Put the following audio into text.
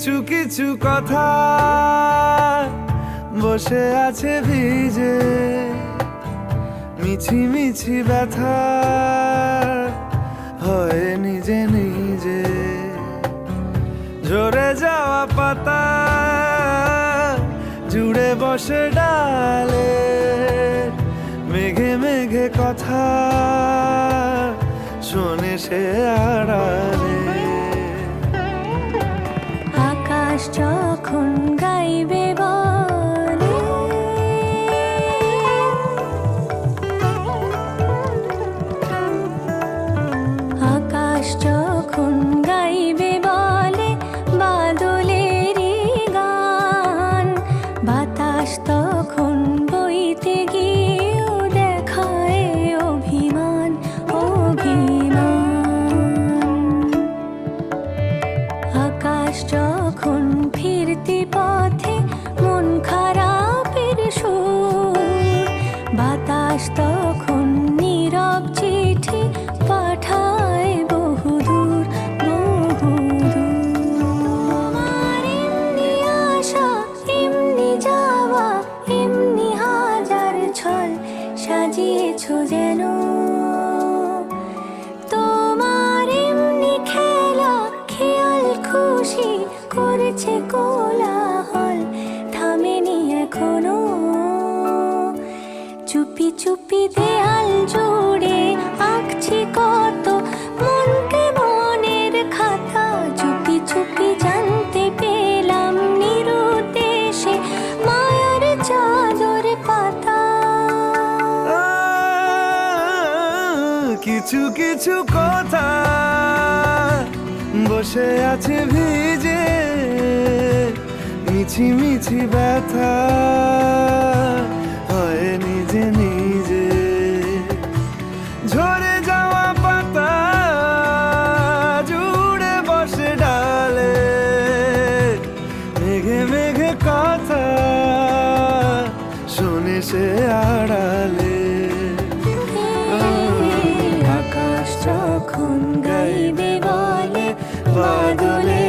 কিছু কিছু কথা বসে আছে ভিজে। মিছি মিছি ব্যথা হয় নিজে নিজে। ঝরে যাওয়া পাতা জুড়ে বসে ডালে। মেঘে মেঘে কথা শোনে সে আড়ালে। আকাশ তখন নীরব চিঠি পাঠায় বহুদূর আশা এমনি যাওয়া এমনি হাজার ছল সাজিয়েছ যেন চুপি দেয়াল জুড়ে আঁকছি কত মনকে মনের খাতা। চুপি চুপি জানতে পেলাম নিরুদ্দেশে মায়ার চাদর পাতা। কিছু কিছু কথা বসে আছে ভিজে, মিছি মিছি ব্যথা। এসে আড়ালে। আকাশ যখন গাইবে বলে বাদলে